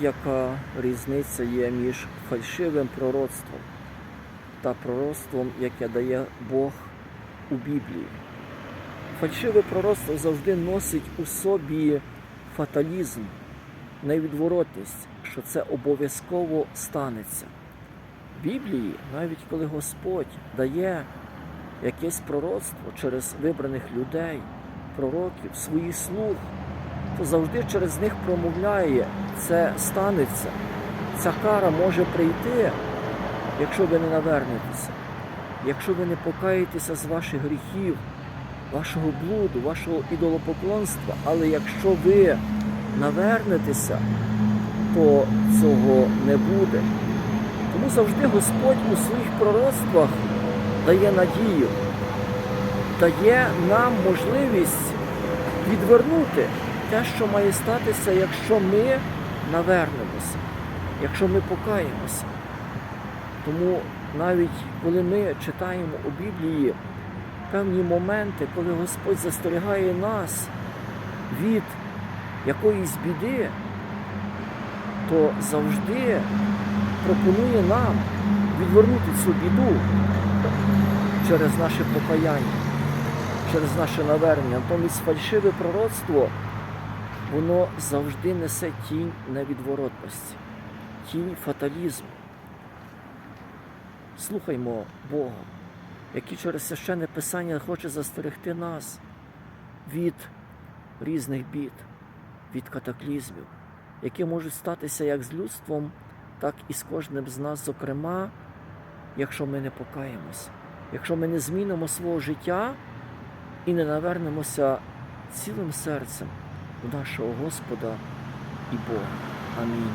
яка різниця є між фальшивим пророцтвом та пророцтвом, яке дає Бог у Біблії. Фальшиве пророцтво завжди носить у собі фаталізм, невідворотність, що це обов'язково станеться. В Біблії, навіть коли Господь дає якесь пророцтво через вибраних людей, пророків, своїх слуг, то завжди через них промовляє, це станеться. Ця кара може прийти, якщо ви не навернетеся, якщо ви не покаєтеся з ваших гріхів, вашого блуду, вашого ідолопоклонства, але якщо ви навернетеся, то цього не буде. Тому завжди Господь у своїх пророцтвах дає надію, дає нам можливість відвернути те, що має статися, якщо ми навернемося, якщо ми покаємося. Тому навіть коли ми читаємо у Біблії певні моменти, коли Господь застерігає нас від якоїсь біди, то завжди пропонує нам відвернути цю біду через наше покаяння, через наше навернення. Натомість фальшиве пророцтво, воно завжди несе тінь невідворотності, тінь фаталізму. Слухаймо Бога, який через священне Писання хоче застерегти нас від різних бід, від катаклізмів, які можуть статися як з людством, так і з кожним з нас, зокрема, якщо ми не покаємося, якщо ми не змінимо свого життя і не навернемося цілим серцем до нашого Господа і Бога. Амінь.